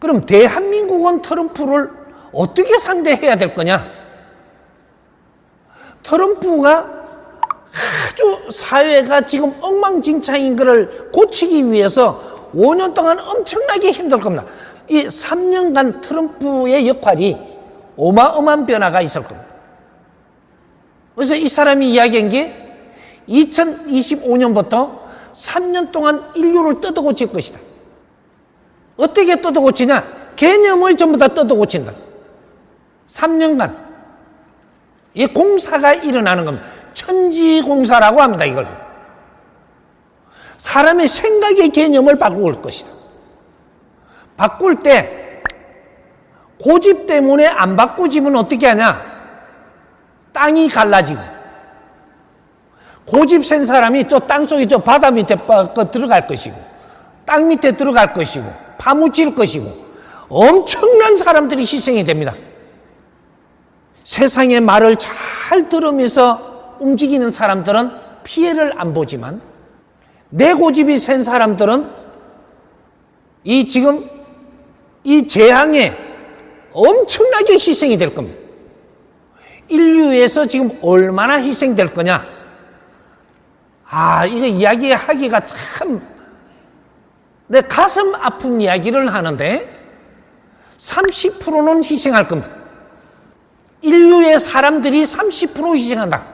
그럼 대한민국은 트럼프를 어떻게 상대해야 될 거냐? 트럼프가 아주 사회가 지금 엉망진창인 것을 고치기 위해서 5년 동안 엄청나게 힘들 겁니다. 이 3년간 트럼프의 역할이 어마어마한 변화가 있을 겁니다. 그래서 이 사람이 이야기한 게 2025년부터 3년 동안 인류를 뜯어고칠 것이다. 어떻게 뜯어 고치냐? 개념을 전부 다 뜯어 고친다. 3년간 이 공사가 일어나는 겁니다. 천지공사라고 합니다, 이걸. 사람의 생각의 개념을 바꿀 것이다. 바꿀 때 고집 때문에 안 바꾸지면 어떻게 하냐? 땅이 갈라지고 고집 센 사람이 저 땅 속에 저 바다 밑에 들어갈 것이고 땅 밑에 들어갈 것이고 파묻힐 것이고 엄청난 사람들이 희생이 됩니다. 세상의 말을 잘 들으면서 움직이는 사람들은 피해를 안 보지만 내 고집이 센 사람들은 이 지금 이 재앙에 엄청나게 희생이 될 겁니다. 인류에서 지금 얼마나 희생될 거냐? 아, 이거 이야기하기가 참, 내 가슴 아픈 이야기를 하는데 30%는 희생할 겁니다. 인류의 사람들이 30% 희생한다.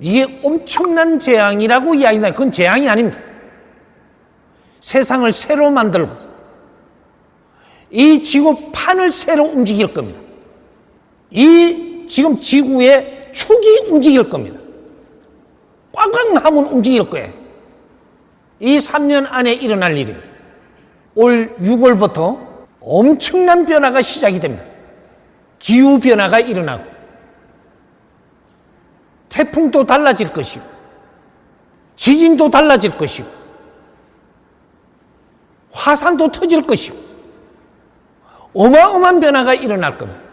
이게 엄청난 재앙이라고 이야기나 그건 재앙이 아닙니다. 세상을 새로 만들고 이 지구판을 새로 움직일 겁니다. 이 지금 지구의 축이 움직일 겁니다. 꽝꽝 하면 움직일 거예요. 이 3년 안에 일어날 일입니다. 올 6월부터 엄청난 변화가 시작이 됩니다. 기후 변화가 일어나고 태풍도 달라질 것이고 지진도 달라질 것이고 화산도 터질 것이고 어마어마한 변화가 일어날 겁니다.